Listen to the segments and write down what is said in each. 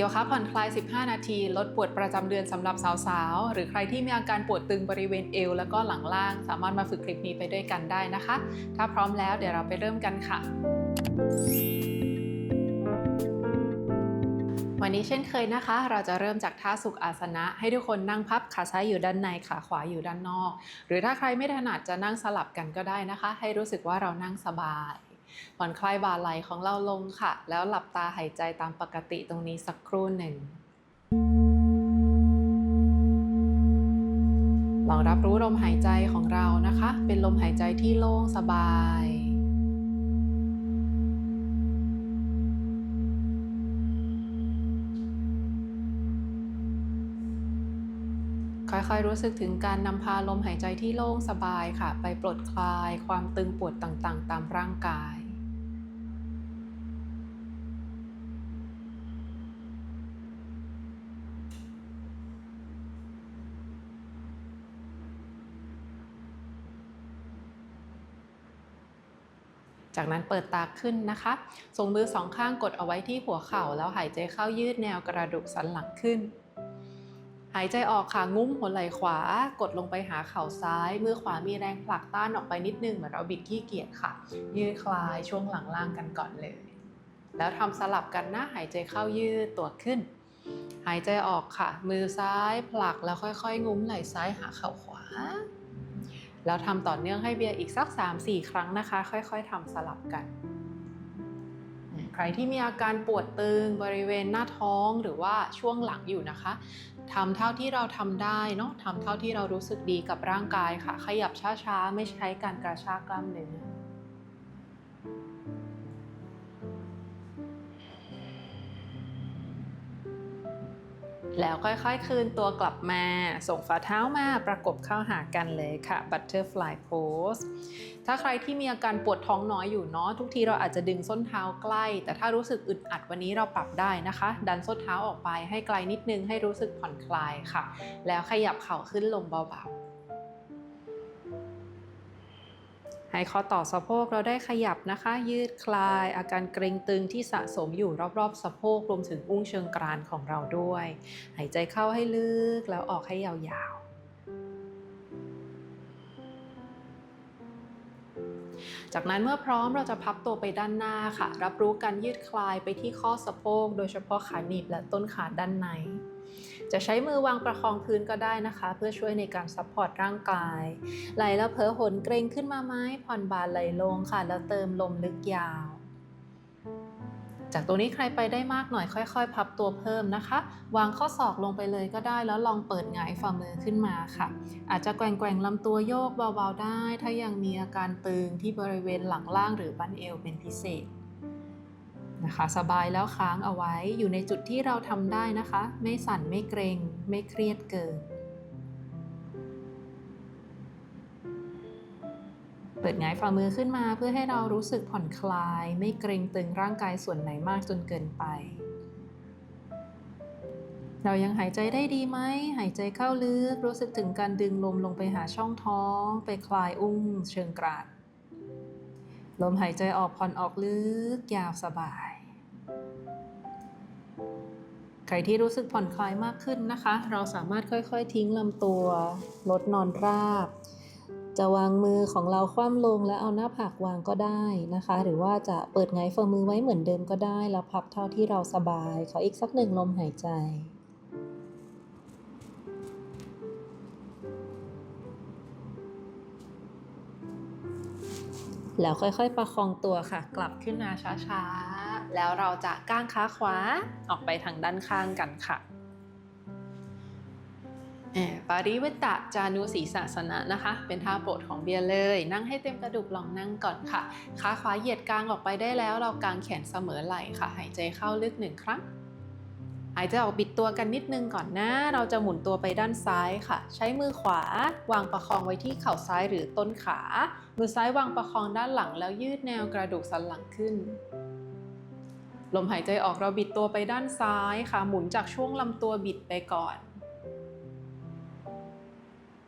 โยคะผ่อนคลาย 15 นาที ลดปวดประจำเดือนสำหรับสาวๆ หรือใครที่มีอาการปวดตึงบริเวณเอว แล้วก็หลังล่าง สามารถมาฝึกคลิปนี้ไปด้วยกันได้นะคะ ถ้าพร้อมแล้วเดี๋ยวเราไปเริ่มกันค่ะ วันนี้เช่นเคยนะคะ เราจะเริ่มจากท่าสุขอาสนะ ให้ทุกคนนั่งพับขาซ้ายอยู่ด้านในขาขวาอยู่ด้านนอก หรือถ้าใครไม่ถนัดจะนั่งสลับกันก็ได้นะคะ ให้รู้สึกว่าเรานั่งสบาย ผ่อนคลายบ่าไหล่ของเราลงค่ะ แล้วหลับตาหายใจตามปกติตรงนี้สักครู่หนึ่งลองรับรู้ลมหายใจของเรานะคะ เป็นลมหายใจที่โล่งสบายค่อยๆรู้สึกถึงการนำพาลมหายใจที่โล่งสบายค่ะ ไปปลดคลายความตึงปวดต่างๆ ตามร่างกาย จากนั้นเปิดตาขึ้นนะคะส่งมือสองข้างกดเอาไว้ที่หัวเข่าแล้วหายใจเข้ายืดแนวกระดูกสันหลังขึ้น หายใจออกค่ะงุ้มหัวไหล่ขวา กดลงไปหาเข่าซ้าย มือขวามีแรงผลักต้านออกไปนิดนึงเหมือนเราบิดขี้เกียจค่ะ ยืดคลายช่วงหลังล่างกันก่อนเลย แล้วทำสลับกันนะหายใจเข้ายืดตัวขึ้น หายใจออกค่ะ มือซ้ายผลักแล้วค่อยๆ งุ้มไหล่ซ้ายหาเข่าขวา แล้วทำต่อเนื่องให้เบียร์อีกสัก 3-4 ครั้งนะคะ ค่อยๆทำสลับกัน ใครที่มีอาการปวดตึงบริเวณหน้าท้องหรือว่าช่วงหลังอยู่นะคะทำเท่าที่เราทำได้เนาะทำเท่าที่เรารู้สึกดีกับร่างกายค่ะ ขยับช้าๆ ไม่ใช้การกระชากกล้ามเนื้อ แล้วค่อยๆ คืนตัวกลับมา ส่งฝ่าเท้ามาประกบเข้าหากันเลยค่ะ Butterfly Pose ถ้าใครที่มีอาการปวดท้องน้อยอยู่เนาะทุกทีเราอาจจะดึงส้นเท้าใกล้ แต่ถ้ารู้สึกอึดอัดวันนี้เราปรับได้นะคะ ดันส้นเท้าออกไปให้ไกลนิดนึงให้รู้สึกผ่อนคลายค่ะ แล้วขยับเข่าขึ้นลงเบาๆ ให้ข้อต่อสะโพกเราได้ขยับนะคะ ยืดคลาย อาการเกร็งตึงที่สะสมอยู่รอบๆ สะโพกรวมถึงอุ้งเชิงกรานของเราด้วย หายใจเข้าให้ลึกแล้วออกให้ยาวๆจากนั้นเมื่อพร้อมเราจะพับตัวไปด้านหน้าค่ะ รับรู้การยืดคลายไปที่ข้อสะโพก โดยเฉพาะขาหนีบและต้นขาด้านใน จะใช้มือวางประคองพื้นก็ได้นะคะ เพื่อช่วยในการซัพพอร์ตร่างกาย ไหลแล้วเผลอหนเกรงขึ้นมาไหมผ่อนบานไหลลงค่ะ แล้วเติมลมลึกยาว จากตัวนี้ใครไปได้มากหน่อยค่อย ๆ พับตัวเพิ่มนะคะ วางข้อศอกลงไปเลยก็ได้แล้วลองเปิดหงายฝ่ามือขึ้นมาค่ะ อาจจะแกว่งๆลำตัวโยกเบาๆได้ ถ้ายังมีอาการตึงที่บริเวณหลังล่างหรือบั้นเอวเป็นพิเศษ นะคะ สบายแล้วค้างเอาไว้อยู่ในจุดที่เราทำได้นะคะ ไม่สั่นไม่เกรงไม่เครียดเกิน เปิดหงายฝ่ามือขึ้นมาเพื่อให้เรารู้สึกผ่อนคลาย ไม่เกรงตึงร่างกายส่วนไหนมากจนเกินไป เรายังหายใจได้ดีไหม หายใจเข้าลึกรู้สึกถึงการดึงลมลงไปหาช่องท้อง ไปคลายอุ้งเชิงกรานลมหายใจออกผ่อนออกลึกยาวสบาย ใครที่รู้สึกผ่อนคลายมากขึ้นนะคะ เราสามารถค่อยๆ ทิ้งลำตัว ลดนอนราบ จะวางมือของเราคว่ำลงแล้วเอาหน้าผากวางก็ได้นะคะ หรือว่าจะเปิดไงฝ่ามือไว้เหมือนเดิมก็ได้ แล้วพับเท่าที่เราสบาย ขออีกสักหนึ่งลมหายใจแล้วค่อยๆ ประคองตัวค่ะ กลับขึ้นมาช้าๆ แล้วเราจะก้างขาขวาออกไปทางด้านข้างกันค่ะปาริเวตะจานุสีสาสนะนะคะ เป็นท่าโปรดของเบียร์เลย นั่งให้เต็มกระดูกลองนั่งก่อนค่ะขาขวาเหยียดกลางออกไปได้แล้ว เรากางแขนเสมอไหล่ค่ะ หายใจเข้าลึกหนึ่งครั้ง หายใจออกบิดตัวกันนิดนึงก่อนนะเราจะหมุนตัวไปด้านซ้ายค่ะ ใช้มือขวา วางประคองไว้ที่เข่าซ้ายหรือต้นขา มือซ้ายวางประคองด้านหลังแล้วยืดแนวกระดูกสันหลังขึ้น ลมหายใจออกเราบิดตัวไปด้านซ้ายค่ะ หมุนจากช่วงลำตัวบิดไปก่อน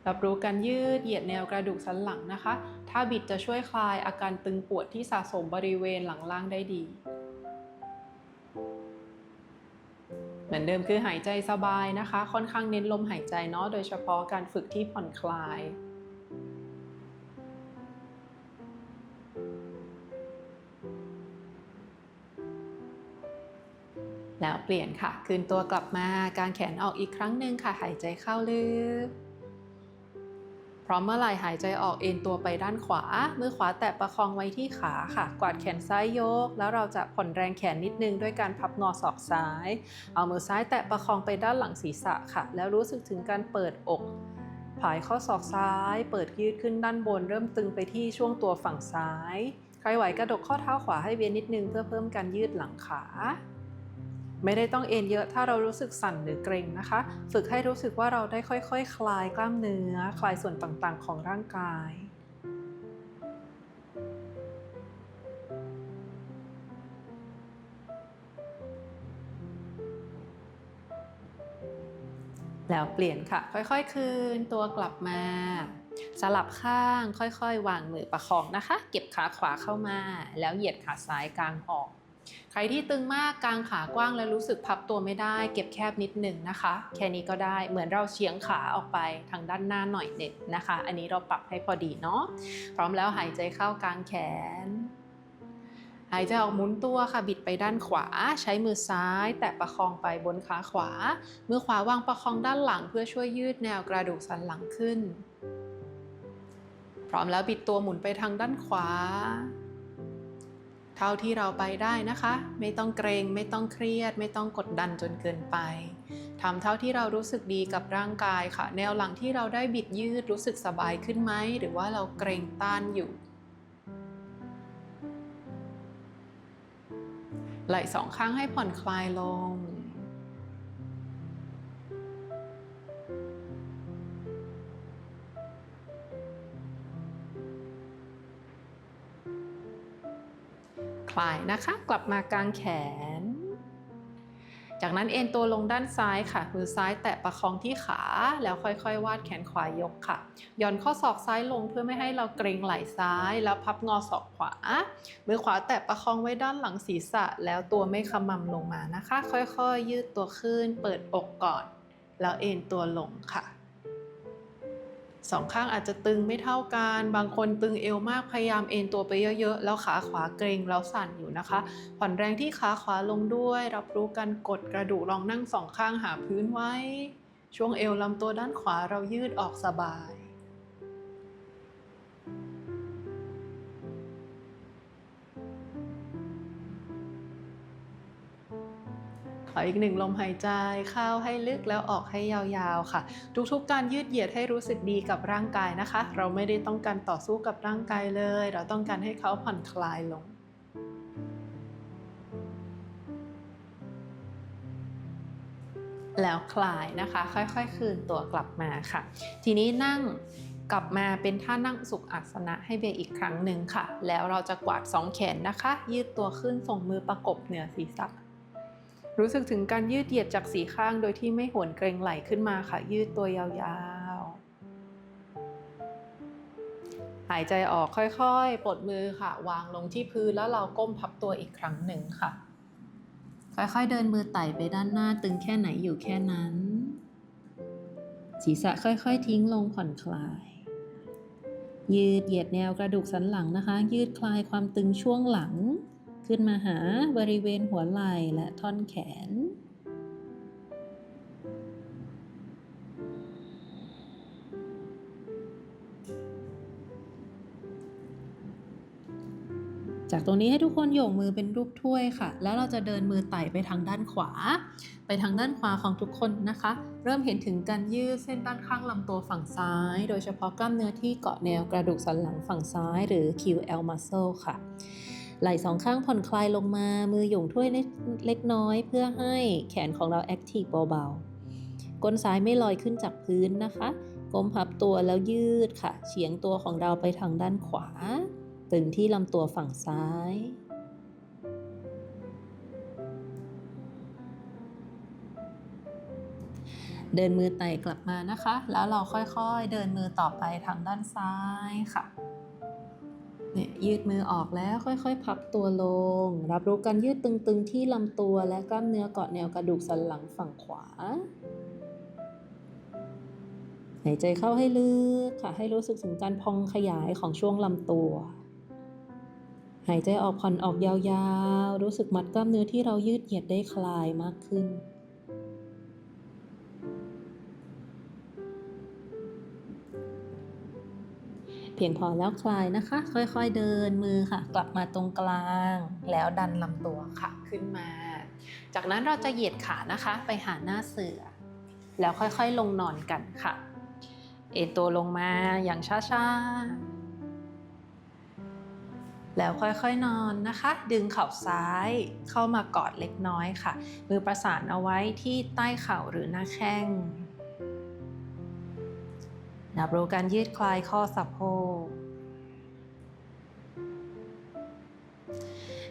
รับรู้การยืดเหยียดแนวกระดูกสันหลังนะคะ ถ้าบิดจะช่วยคลายอาการตึงปวดที่สะสมบริเวณหลังล่างได้ดี เหมือนเดิมคือหายใจสบายนะคะ ค่อนข้างเน้นลมหายใจเนาะ โดยเฉพาะการฝึกที่ผ่อนคลาย แล้วเปลี่ยนค่ะ คืนตัวกลับมาการแขนออกอีกครั้งหนึ่งค่ะ หายใจเข้าลึกพร้อมเมื่อไหร่หายใจออกเอ็นตัวไปด้านขวา มือขวาแตะประคองไว้ที่ขาค่ะ กวาดแขนซ้ายยก แล้วเราจะผ่อนแรงแขนนิดนึงด้วยการพับงอศอกซ้าย เอามือซ้ายแตะประคองไปด้านหลังศีรษะค่ะ แล้วรู้สึกถึงการเปิดอกผายข้อศอกซ้าย เปิดยืดขึ้นด้านบน เริ่มตึงไปที่ช่วงตัวฝั่งซ้าย ใครไหวกระดกข้อเท้าขวาให้เวียนนิดนึงเพื่อเพิ่มการยืดหลังขา ไม่ได้ต้องเอ็นเยอะถ้าเรารู้สึกสั่นหรือเกร็งนะคะ ฝึกให้รู้สึกว่าเราได้ค่อยๆคคลายกล้ามเนื้อ คลายส่วนต่างๆของร่างกายแล้วเปลี่ยนค่ะ ค่อยๆ คืนตัวกลับมา สลับข้างค่อยๆ วางมือประคองนะคะ เก็บขาขวาเข้ามา แล้วเหยียดขาซ้ายกลางออก ใครที่ตึงมากกางขากว้างและรู้สึกพับตัวไม่ได้ เก็บแคบนิดหนึ่งนะคะ แค่นี้ก็ได้เหมือนเราเฉียงขาออกไปทางด้านหน้าหน่อยหนึ่งนะคะ อันนี้เราปรับให้พอดีเนาะพร้อมแล้วหายใจเข้ากลางแขน หายใจออกหมุนตัวค่ะบิดไปด้านขวา ใช้มือซ้าย แตะประคองไปบนขาขวา มือขวาวางประคองด้านหลัง เพื่อช่วยยืดแนวกระดูกสันหลังขึ้น พร้อมแล้วบิดตัวหมุนไปทางด้านขวา ท่าที่เราไปได้นะคะ ไม่ต้องเกรงไม่ต้องเครียด ไม่ต้องกดดันจนเกินไปทำเท่าที่เรารู้สึกดีกับร่างกายค่ะ แนวหลังที่เราได้บิดยืดรู้สึกสบายขึ้นไหมหรือว่าเราเกรงต้านอยู่ไหล่สองข้างให้ผ่อนคลายลง คลายนะคะ กลับมากางแขน จากนั้นเอ็นตัวลงด้านซ้ายค่ะมือซ้ายแตะประคองที่ขาแล้วค่อยๆ วาดแขนขวายกค่ะหย่อนข้อศอกซ้ายลงเพื่อไม่ให้เราเกรงไหล่ซ้าย แล้วพับงอศอกขวา มือขวาแตะประคองไว้ด้านหลังศีรษะ แล้วตัวไม่ขมำลงมานะคะ ค่อยๆ ยืดตัวขึ้น เปิดอกก่อน แล้วเอ็นตัวลงค่ะ สองข้างอาจจะตึงไม่เท่ากัน บางคนตึงเอวมากพยายามเอนตัวไปเยอะๆ แล้วขาขวาเกรงแล้วสั่นอยู่นะคะ ผ่อนแรงที่ขาขวาลงด้วย รับรู้การกดกระดูกลองนั่งสองข้างหาพื้นไว้ ช่วงเอวลำตัวด้านขวาเรายืดออกสบาย ขออีกหนึ่งลมหายใจเข้าให้ลึกแล้วออกให้ยาวๆค่ะ ทุกๆการยืดเหยียดให้รู้สึกดีกับร่างกายนะคะ เราไม่ได้ต้องการต่อสู้กับร่างกายเลย เราต้องการให้เขาผ่อนคลายลงแล้วคลายนะคะ ค่อยๆ คืนตัวกลับมาค่ะ ทีนี้นั่งกลับมาเป็นท่านั่งสุขอาสนะให้เบอีกครั้งหนึ่งค่ะ แล้วเราจะกวาดสองแขนนะคะ ยืดตัวขึ้นส่งมือประกบเหนือศีรษะ รู้สึกถึงการยืดเหยียดจากสีข้างโดยที่ไม่หวนเกรงไหลขึ้นมาค่ะ ยืดตัวยาวๆ หายใจออกค่อยๆ ปลดมือค่ะ วางลงที่พื้นแล้วเราก้มพับตัวอีกครั้งหนึ่งค่ะ ค่อยๆ เดินมือไต่ไปด้านหน้าตึงแค่ไหนอยู่แค่นั้น ศีรษะค่อยๆ ทิ้งลงผ่อนคลาย ยืดเหยียดแนวกระดูกสันหลังนะคะ ยืดคลายความตึงช่วงหลัง ขึ้นมาหาบริเวณหัวไหล่และท่อนแขน จากตรงนี้ให้ทุกคนโยกมือเป็นรูปถ้วยค่ะ แล้วเราจะเดินมือไต่ไปทางด้านขวา ไปทางด้านขวาของทุกคนนะคะ เริ่มเห็นถึงการยืดเส้นด้านข้างลำตัวฝั่งซ้าย โดยเฉพาะกล้ามเนื้อที่เกาะแนวกระดูกสันหลังฝั่งซ้าย หรือ QL muscle ค่ะ ไหล่สองข้างผ่อนคลายลงมา มือหย่งถ้วยเล็กน้อยเพื่อให้แขนของเราแอคทีฟเบาๆ ก้นซ้ายไม่ลอยขึ้นจากพื้นนะคะ ก้มพับตัวแล้วยืดค่ะ เฉียงตัวของเราไปทางด้านขวา ตึงที่ลำตัวฝั่งซ้ายเดินมือไต่กลับมานะคะ แล้วเราค่อยๆ เดินมือต่อไปทางด้านซ้ายค่ะ เนี่ยยืดมือออกแล้วค่อยๆ พับตัวลง รับรู้การยืดตึงๆ ที่ลำตัวและกล้ามเนื้อเกาะแนวกระดูกสันหลังฝั่งขวาหายใจเข้าให้ลึกค่ะ ให้รู้สึกถึงการพองขยายของช่วงลำตัว หายใจออกผ่อนออกยาวๆ รู้สึกมัดกล้ามเนื้อที่เรายืดเหยียดได้คลายมากขึ้น พียงพอแล้วคลายนะคะ ค่อยๆเดินมือค่ะ กลับมาตรงกลาง แล้วดันลำตัวค่ะขึ้นมา จากนั้นเราจะเหยียดขานะคะ ไปหาหน้าเสือ แล้วค่อยๆลงนอนกันค่ะ เอนตัวลงมาอย่างช้าๆ แล้วค่อยๆนอนนะคะ ดึงเข่าซ้ายเข้ามากอดเล็กน้อยค่ะ มือประสานเอาไว้ที่ใต้เข่าหรือหน้าแข้ง นับรู้การยืดคลายข้อสะโพก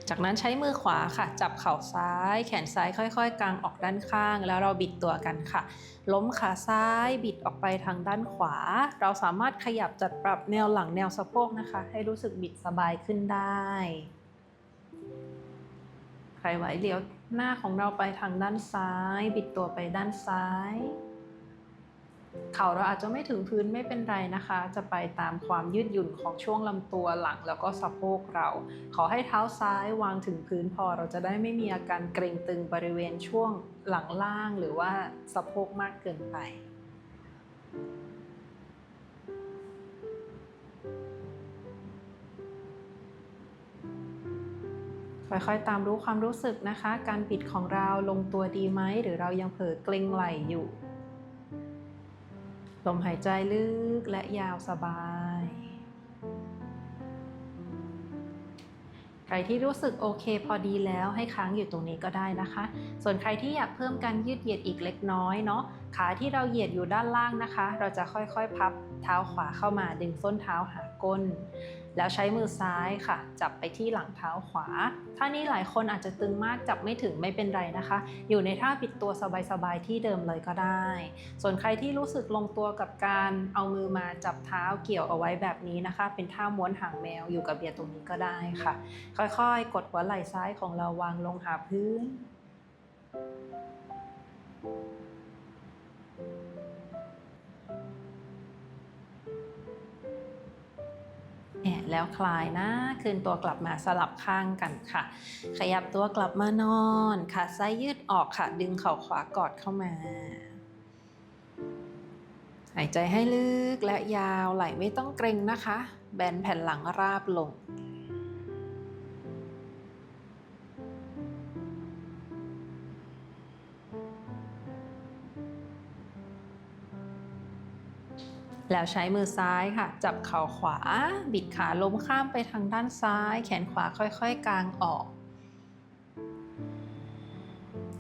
จากนั้นใช้มือขวาค่ะ จับเข่าซ้าย แขนซ้ายค่อยๆกางออกด้านข้าง แล้วเราบิดตัวกันค่ะ ล้มขาซ้ายบิดออกไปทางด้านขวา เราสามารถขยับจัดปรับแนวหลังแนวสะโพกนะคะ ให้รู้สึกบิดสบายขึ้นได้ใครไหวเลี้ยวหน้าของเราไปทางด้านซ้าย บิดตัวไปด้านซ้าย เข่าเราอาจจะไม่ถึงพื้นไม่เป็นไรนะคะ จะไปตามความยืดหยุ่นของช่วงลำตัวหลังแล้วก็สะโพกเรา ขอให้เท้าซ้ายวางถึงพื้นพอเราจะได้ไม่มีอาการเกร็งตึงบริเวณช่วงหลังล่างหรือว่าสะโพกมากเกินไปค่อยๆ ตามรู้ความรู้สึกนะคะ การปิดของเราลงตัวดีไหม หรือเรายังเผลอเกร็งไหลอยู่ ลมหายใจลึกและยาวสบาย ใครที่รู้สึกโอเคพอดีแล้วให้ค้างอยู่ตรงนี้ก็ได้นะคะ ส่วนใครที่อยากเพิ่มการยืดเหยียดอีกเล็กน้อยเนาะ ขาที่เราเหยียดอยู่ด้านล่างนะคะ เราจะค่อยๆ พับเท้าขวาเข้ามาดึงส้นเท้าหาก้น แล้วใช้มือซ้ายค่ะ จับไปที่หลังเท้าขวา ท่านี้หลายคนอาจจะตึงมากจับไม่ถึงไม่เป็นไรนะคะ อยู่ในท่าปิดตัวสบายๆที่เดิมเลยก็ได้ ส่วนใครที่รู้สึกลงตัวกับการเอามือมาจับเท้าเกี่ยวเอาไว้แบบนี้นะคะ เป็นท่าม้วนหางแมวอยู่กับเบียร์ตรงนี้ก็ได้ค่ะ ค่อยๆ กดหัวไหล่ซ้ายของเราวางลงหาพื้นแอ แล้วคลายนะคืนตัวกลับมาสลับข้างกันค่ะ ขยับตัวกลับมานอนขาซ้ายยืดออกค่ะ ดึงเข่าขวากอดเข้ามา หายใจให้ลึกและยาวไหลไม่ต้องเกร็งนะคะ แบนแผ่นหลังราบลง แล้วใช้มือซ้ายค่ะ จับเข่าขวา บิดขาล้มข้ามไปทางด้านซ้าย แขนขวาค่อยๆ กางออก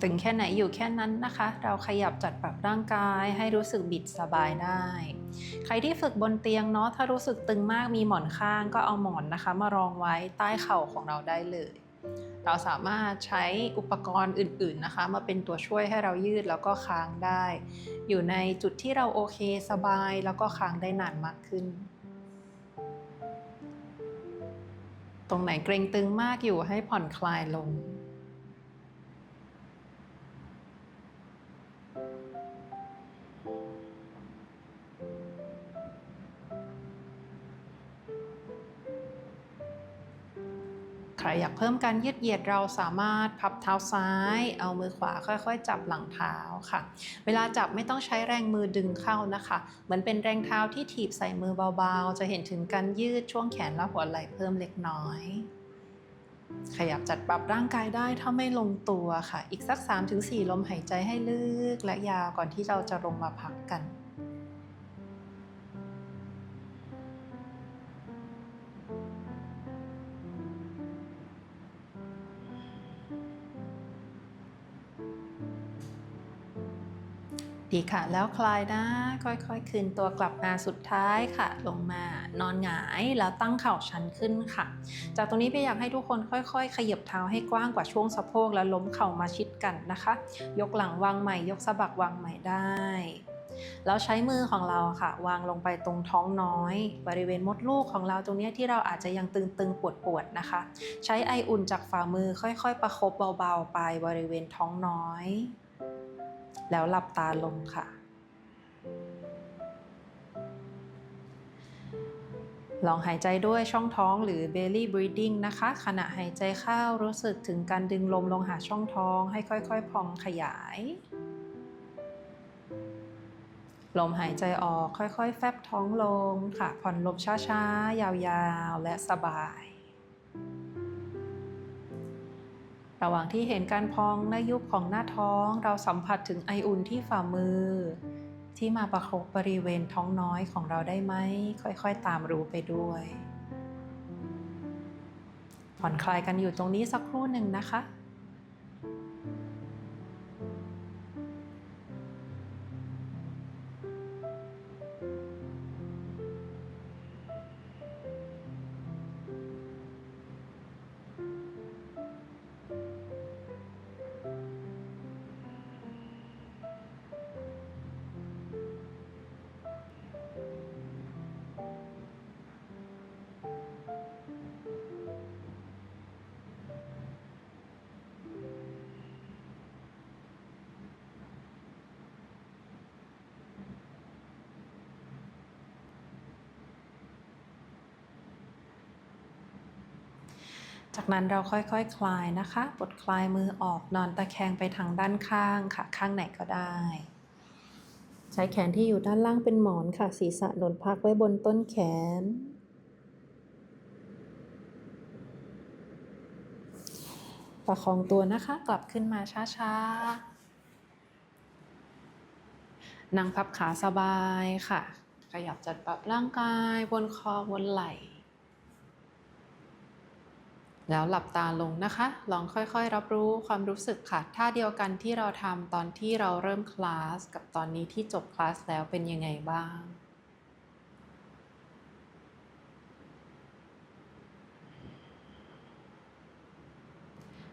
ถึงแค่ไหนอยู่แค่นั้นนะคะ เราขยับจัดปรับร่างกายให้รู้สึกบิดสบายได้ ใครที่ฝึกบนเตียงเนาะถ้ารู้สึกตึงมากมีหมอนข้างก็เอาหมอนนะคะ มารองไว้ใต้เข่าของเราได้เลย เราสามารถใช้อุปกรณ์อื่นๆนะคะ มาเป็นตัวช่วยให้เรายืดแล้วก็ค้างได้ อยู่ในจุดที่เราโอเคสบายแล้วก็ค้างได้นานมากขึ้น ตรงไหนเกรงตึงมากอยู่ให้ผ่อนคลายลง ใครอยากเพิ่มการยืดเหยียดเราสามารถพับเท้าซ้าย เอามือขวาค่อยๆ จับหลังเท้าค่ะ เวลาจับไม่ต้องใช้แรงมือดึงเข้านะคะ เหมือนเป็นแรงเท้าที่ถีบใส่มือเบาๆ จะเห็นถึงการยืดช่วงแขนและหัวไหล่เพิ่มเล็กน้อย ขยับจัดปรับร่างกายได้ถ้าไม่ลงตัวค่ะ อีกสัก 3-4 ลมหายใจให้ลึกและยาวก่อนที่เราจะลงมาพักกัน ดีค่ะ แล้วคลายนะ ค่อยๆ คืนตัวกลับมาสุดท้ายค่ะ ลงมานอนหงายแล้วตั้งเข่าชันขึ้นค่ะ จากตรงนี้ไปอยากให้ทุกคนค่อย ๆ ขยับเท้าให้กว้างกว่าช่วงสะโพกแล้วล้มเข่ามาชิดกันนะคะ ยกหลังวางใหม่ ยกสะบักวางใหม่ได้แล้วใช้มือของเราค่ะ วางลงไปตรงท้องน้อย บริเวณมดลูกของเราตรงนี้ที่เราอาจจะยังตึงๆปวดๆนะคะ ใช้ไออุ่นจากฝ่ามือค่อยๆ ประคบเบาๆ ไปบริเวณท้องน้อย แล้วหลับตาลงค่ะ ลองหายใจด้วยช่องท้องหรือ belly breathing นะคะ ขณะหายใจเข้ารู้สึกถึงการดึงลมลงหาช่องท้องให้ค่อยๆ พองขยาย ลมหายใจออกค่อยๆ แฟบท้องลงค่ะ ผ่อนลมช้าๆ ยาวๆ และสบาย ระหว่างที่เห็นการพองและยุบของหน้าท้อง เราสัมผัสถึงไออุ่นที่ฝ่ามือ ที่มาประคบบริเวณท้องน้อยของเราได้ไหม ค่อยๆ ตามรู้ไปด้วย ผ่อนคลายกันอยู่ตรงนี้สักครู่หนึ่งนะคะ จากนั้นเราค่อยๆคคลายนะคะปลดคลายมือออกนอนตะแคงไปทางด้านข้างค่ะ ข้างไหนก็ได้ ใช้แขนที่อยู่ด้านล่างเป็นหมอนค่ะ ศีรษะโดนพักไว้บนต้นแขน ประคองตัวนะคะ กลับขึ้นมาช้าๆ นั่งพับขาสบายค่ะ ขยับจัดปรับร่างกายบนคอ บนไหล่ แล้วหลับตาลงนะคะ ลองค่อยๆ รับรู้ความรู้สึกค่ะ ท่าเดียวกันที่เราทำตอนที่เราเริ่มคลาสกับตอนนี้ที่จบคลาสแล้วเป็นยังไงบ้าง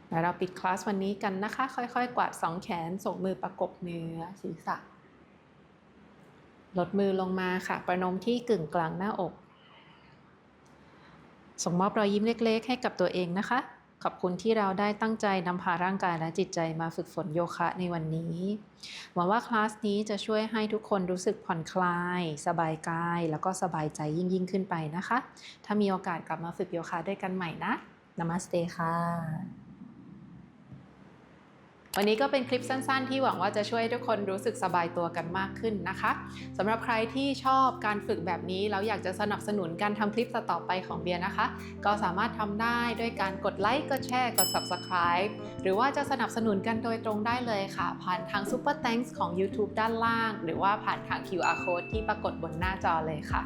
เดี๋ยวเราปิดคลาสวันนี้กันนะคะ ค่อย ๆ กวาดสองแขน ส่งมือประกบเนื้อศีรษะ ลดมือลงมาค่ะ ประนมที่กึ่งกลางหน้าอก ส่งมอบรอยยิ้มเล็ก ๆ ให้กับตัวเองนะคะ ขอบคุณที่เราได้ตั้งใจนำพาร่างกายและจิตใจมาฝึกฝนโยคะในวันนี้ หวังว่าคลาสนี้จะช่วยให้ทุกคนรู้สึกผ่อนคลาย สบายกาย แล้วก็สบายใจยิ่งยิ่งขึ้นไปนะคะ ถ้ามีโอกาสกลับมาฝึกโยคะด้วยกันใหม่นะนามัสเตค่ะ วันนี้ก็เป็นคลิปสั้นๆ ที่หวังว่าจะช่วยทุกคนรู้สึกสบายตัวกันมากขึ้นนะคะสำหรับใครที่ชอบการฝึกแบบนี้แล้วอยากจะสนับสนุนการทำคลิปต่อไปของเบียร์นะคะ ก็สามารถทำได้ด้วยการกดไลค์กดแชร์กด subscribe หรือว่าจะสนับสนุนกันโดยตรงได้เลยค่ะ ผ่านทาง Super Thanks ของ YouTube ด้านล่าง หรือว่าผ่านทาง QR code ที่ปรากฏบนหน้าจอเลยค่ะ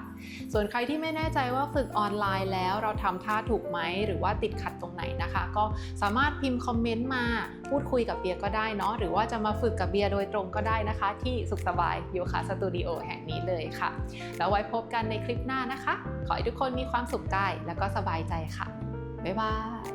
ส่วนใครที่ไม่แน่ใจว่าฝึกออนไลน์แล้วเราทำท่าถูกไหมหรือว่าติดขัดตรงไหนนะคะ ก็สามารถพิมพ์คอมเมนต์มาพูดคุยกับเบียยร์ก็ได้เนาะหรือว่าจะมาฝึกกับเบียร์โดยตรงก็ได้นะคะ ที่สุขสบายโยคะสตูดิโอแห่งนี้เลยค่ะ แล้วไว้พบกันในคลิปหน้านะคะ ขอให้ทุกคนมีความสุขกายแล้วก็สบายใจค่ะบ๊ายบาย